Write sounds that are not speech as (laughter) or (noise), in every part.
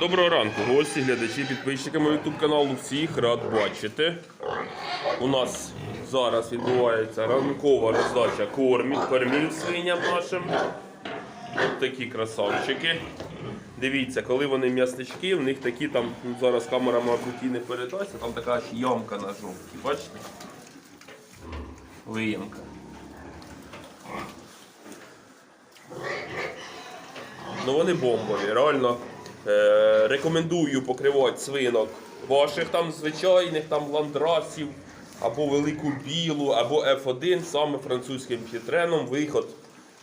Доброго ранку, гості, глядачі, підписчики мого YouTube каналу. Всіх рад бачити. У нас зараз відбувається ранкова роздача кормів, кормів свиням нашим. Ось такі красавчики. Дивіться, коли вони м'яснички, в них такі там, ну, зараз камера, мабуть, і не передасть, а там така аж ямка на жовтій. Бачите? Виямка. Ну вони бомбові. Реально рекомендую покривати свинок ваших там звичайних там ландрасів, або велику білу, або F1 саме французьким фітреном. Виход,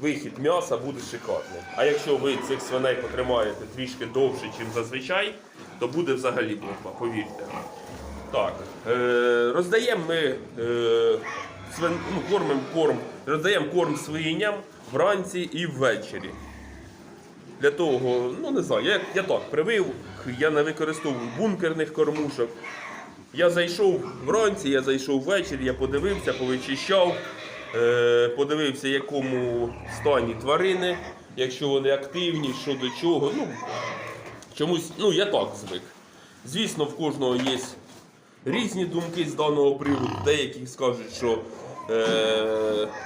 вихід м'яса буде шикарний. А якщо ви цих свиней потримаєте трішки довше, ніж зазвичай, то буде взагалі бомба, повірте. Так, е, роздаємо ми е, свин, ну, кормим корм, роздаємо корм свиням вранці і ввечері. Для того, ну не знаю, я, я так привив, я не використовую бункерних кормушок. Я зайшов вранці, я зайшов ввечері, я подивився, повичищав, е, подивився, якому стані тварини, якщо вони активні, що до чого. Ну, чомусь, ну я так звик. Звісно, в кожного є різні думки з даного приводу. Деякі скажуть, що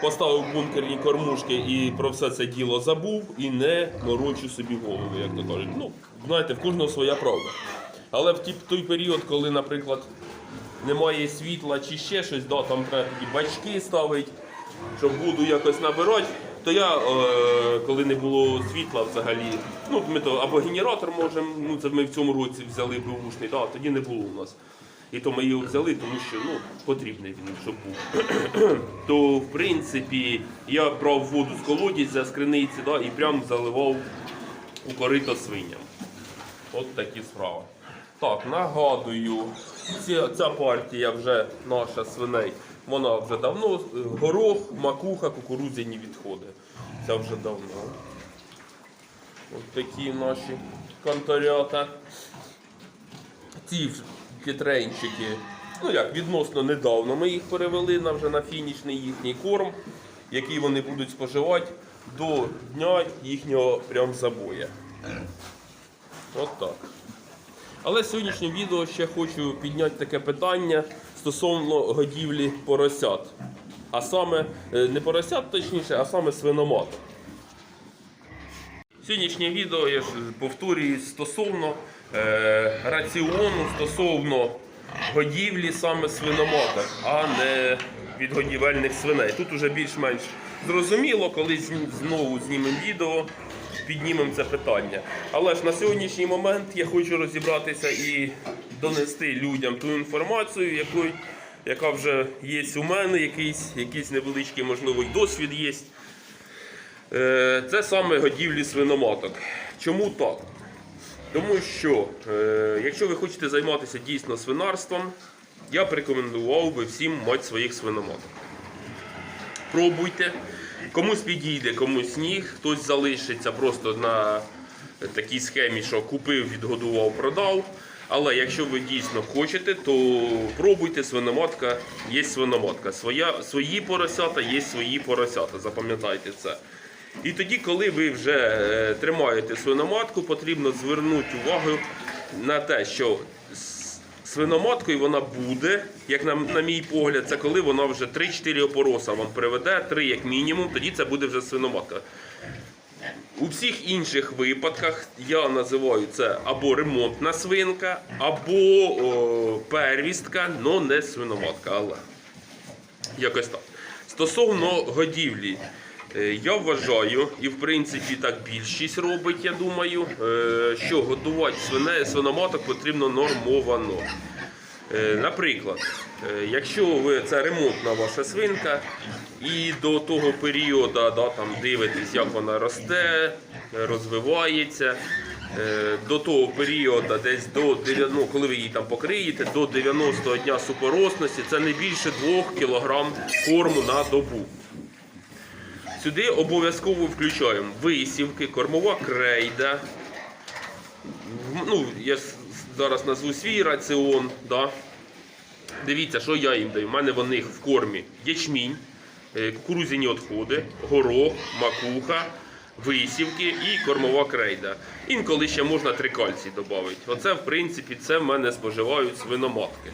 поставив бункерні кормушки і про все це діло забув і не морочу собі голову, як то кажуть. Ну, знаєте, в кожного своя правда. Але в той період, коли, наприклад, немає світла чи ще щось, да, там треба такі бачки ставити, щоб воду якось набирати, то я, е, коли не було світла взагалі, ну ми то або генератор можемо, ну це ми в цьому році взяли бушний, да, тоді не було у нас. І то ми його взяли, тому що ну, потрібний він, щоб був. (clears throat) то в принципі я брав воду з колодязя, з криниці, да, і прямо заливав у корито свиням. От такі справи. Так, нагадую, ця, ця партія вже наша свиней, вона вже давно. Горох, макуха, кукурудзяні відходи. Це вже давно. От такі наші конторята. Ці пітренчики, ну як, відносно недавно ми їх перевели на вже на фінішний їхній корм, який вони будуть споживати до дня їхнього прям забоя. От так. Але сьогоднішнє відео ще хочу підняти таке питання стосовно годівлі поросят. А саме, е, не поросят точніше, а саме свиноматок. Сьогоднішнє відео я ж повторюю стосовно раціону, стосовно годівлі саме свиноматок, а не відгодівельних свиней. Тут уже більш-менш зрозуміло, коли знову знімемо відео, піднімемо це питання. Але ж на сьогоднішній момент я хочу розібратися і донести людям ту інформацію, яку, яка вже є у мене, якийсь, якийсь невеличкий, можливо, досвід є. Е, Це саме годівлі свиноматок. Чому так? Тому що, е, якщо ви хочете займатися дійсно свинарством, я б рекомендував би всім мати своїх свиноматок. Пробуйте. Комусь підійде, комусь ні. Хтось залишиться просто на такій схемі, що купив, відгодував, продав. Але якщо ви дійсно хочете, то пробуйте свиноматка, є свиноматка. Своя, свої поросята, є свої поросята. Запам'ятайте це. І тоді, коли ви вже е, тримаєте свиноматку, потрібно звернути увагу на те, що свиноматкою вона буде, як на, на мій погляд, це коли вона вже 3-4 опороса вам приведе, 3 як мінімум, тоді це буде вже свиноматка. У всіх інших випадках я називаю це або ремонтна свинка, або о, первістка, але не свиноматка. Але якось так. Стосовно годівлі, я вважаю, і в принципі так більшість робить, я думаю, е, що годувати свине, свиноматок потрібно нормовано. Е, Наприклад, е, якщо ви це ремонтна ваша свинка, і до того періоду да, там, дивитесь, як вона росте, е, розвивається. е, До того періоду, десь до 9, ну, коли ви її там покриєте, до 90 дня супоросності, це не більше 2 кг корму на добу. Сюди обов'язково включаємо висівки, кормова крейда. Ну, я зараз назву свій раціон. Да. Дивіться, що я їм даю. У мене в них в кормі ячмінь, е, кукурудзяні відходи, горох, макуха, висівки і кормова крейда. Інколи ще можна трикальцій додати. Оце, в принципі, це в мене споживають свиноматки.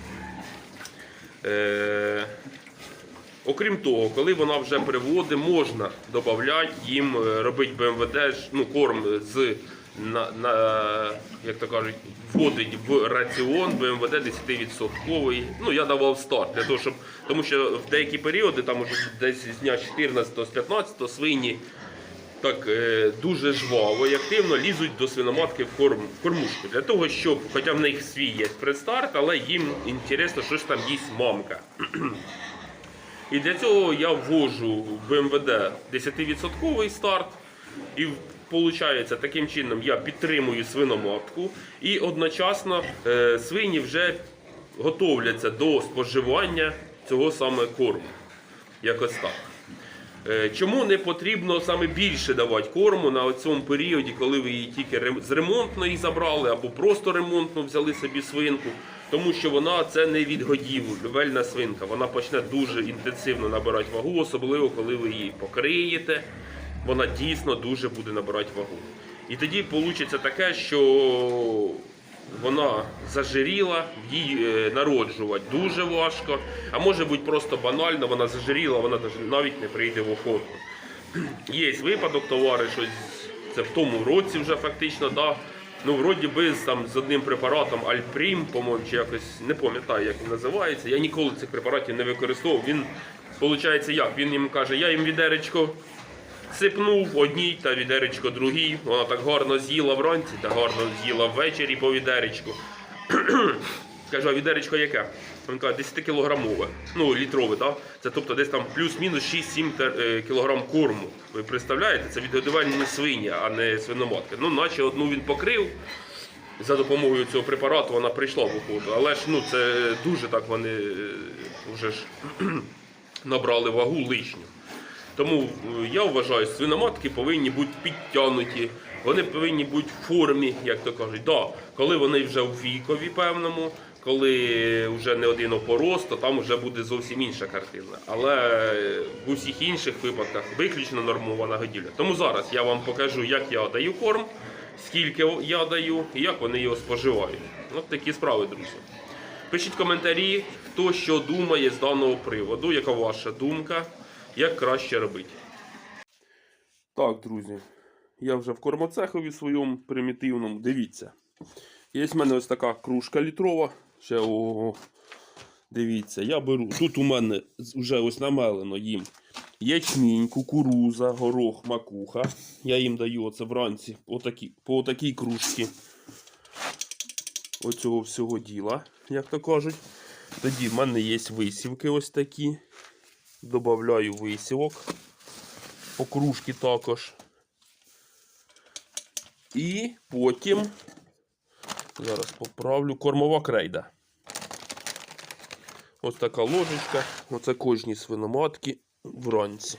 Е, Окрім того, коли вона вже приводить, можна додати їм е, робити БМВД, ну, корм з на, на, як то кажуть, вводить в раціон БМВД 10%. Ну, я давав старт для того, щоб. Тому що в деякі періоди, там уже десь з дня 14 з 15 свині так е, дуже жваво і активно лізуть до свиноматки в, корм, в кормушку. Для того, щоб, хоча в них свій є предстарт, але їм інтересно, що ж там їсть мамка. І для цього я ввожу в БМВД 10% старт. І виходить, таким чином я підтримую свиноматку і одночасно е, свині вже готовляться до споживання цього саме корму. Якось так. Е, Чому не потрібно саме більше давати корму на цьому періоді, коли ви її тільки з ремонтної забрали або просто ремонтно взяли собі свинку? Тому що вона це не від годів, вельна свинка. Вона почне дуже інтенсивно набирати вагу, особливо коли ви її покриєте. Вона дійсно дуже буде набирати вагу. І тоді вийде таке, що вона зажиріла, їй е, народжувати дуже важко. А може бути просто банально, вона зажиріла, вона навіть не прийде в охоту. (clears throat) Є випадок, товари, що це в тому році вже фактично, да. Ну, вроді би, там, з одним препаратом Альпрім, по-моєму, чи якось не пам'ятаю, як він називається. Я ніколи цих препаратів не використовував. Він, виходить, як? Він їм каже, я їм відеречко сипнув одній та відеречко другій. Вона так гарно з'їла вранці та гарно з'їла ввечері по відеречку. Кажу, а відеречко яке? Він каже, 10 кілограмове, ну літрове, да? це тобто десь там плюс-мінус 6-7 е, кілограм корму. Ви представляєте? Це відгодувальні свині, а не свиноматки. Ну, наче одну він покрив. За допомогою цього препарату вона прийшла в охоту. Але ж ну це дуже так вони е, вже ж (clears throat) набрали вагу лишню. Тому е, я вважаю, свиноматки повинні бути підтягнуті, вони повинні бути в формі, як то кажуть. Да, коли вони вже в вікові певному, коли вже не один опорос, то там вже буде зовсім інша картина. Але в усіх інших випадках виключно нормована годівля. Тому зараз я вам покажу, як я даю корм, скільки я даю і як вони його споживають. От такі справи, друзі. Пишіть коментарі, хто що думає з даного приводу, яка ваша думка, як краще робити. Так, друзі, я вже в кормоцехові своєму примітивному. Дивіться. Є в мене ось така кружка літрова. Ще ого. Дивіться, я беру. Тут у мене вже ось намелено їм ячмінь, кукуруза, горох, макуха. Я їм даю оце вранці отакі, по отакій кружці оцього всього діла, як то кажуть. Тоді в мене є висівки ось такі. Добавляю висівок. По також. І потім, зараз поправлю, кормова крейда. Ось така ложечка. Оце кожні свиноматки вранці.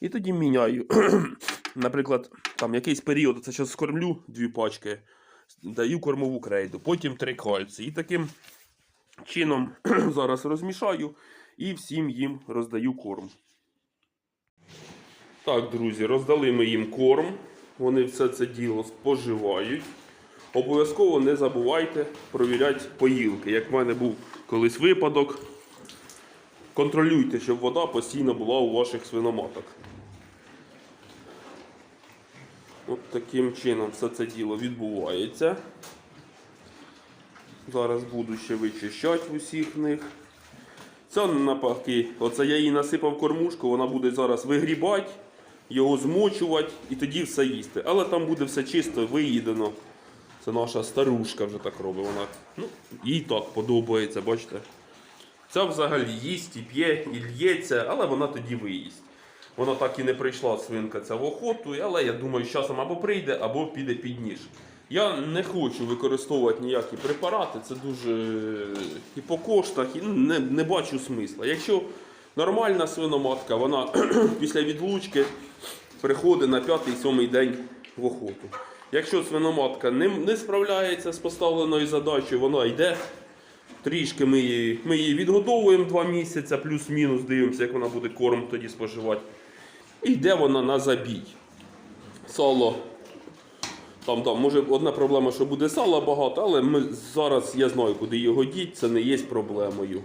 І тоді міняю. (clears throat) Наприклад, там якийсь період, це зараз скормлю дві пачки, даю кормову крейду, потім три кальці. І таким чином (clears throat) зараз розмішаю і всім їм роздаю корм. Так, друзі, роздали ми їм корм. Вони все це діло споживають. Обов'язково не забувайте провіряти поїлки. Як в мене був колись випадок, контролюйте, щоб вода постійно була у ваших свиноматок. От таким чином все це діло відбувається. Зараз буду ще вичищати усіх них. Це навпаки, оце я їй насипав кормушку, вона буде зараз вигрібати, його змочувати і тоді все їсти. Але там буде все чисто виїдено. Це наша старушка вже так робить. Вона, ну, їй так подобається, бачите. Ця взагалі їсть і п'є, і л'ється, але вона тоді виїсть. Вона так і не прийшла свинка ця в охоту, але я думаю, з часом або прийде, або піде під ніж. Я не хочу використовувати ніякі препарати, це дуже і по коштах, і ну, не, не бачу смисла. Якщо нормальна свиноматка, вона (clears throat) після відлучки приходить на п'ятий-сьомий день в охоту. Якщо свиноматка не, не справляється з поставленою задачею, вона йде Трішки ми її, ми її відгодовуємо 2 місяці, плюс-мінус, дивимося, як вона буде корм тоді споживати. І йде вона на забій. Сало. Там, там, може одна проблема, що буде сала багато, але ми, зараз я знаю, куди його діть, це не є проблемою.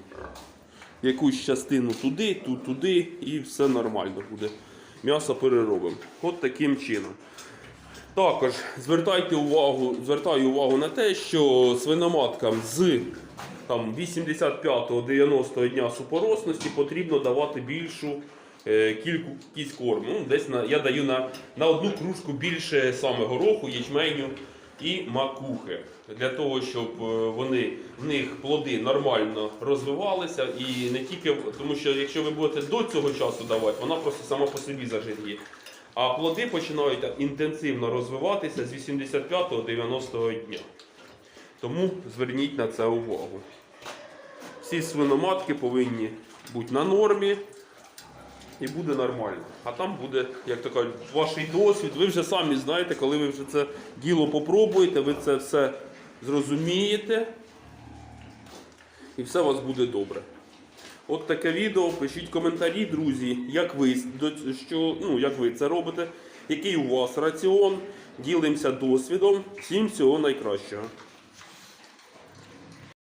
Якусь частину туди, тут туди, і все нормально буде. М'ясо переробимо. От таким чином. Також звертайте увагу, звертаю увагу на те, що свиноматкам з 85-90 дня супоросності потрібно давати більшу е, кількість корму. Ну, десь на, я даю на, на одну кружку більше саме гороху, ячменю і макухи. Для того, щоб е, вони, в них плоди нормально розвивалися і не тільки, тому що якщо ви будете до цього часу давати, вона просто сама по собі зажиріє. А плоди починають інтенсивно розвиватися з 85-90 дня. Тому зверніть на це увагу. Всі свиноматки повинні бути на нормі і буде нормально. А там буде, як то кажуть, ваш досвід. Ви вже самі знаєте, коли ви вже це діло попробуєте, ви це все зрозумієте. І все у вас буде добре. От таке відео. Пишіть коментарі, друзі, як ви, що, ну, як ви це робите, який у вас раціон. Ділимося досвідом. Всім всього найкращого.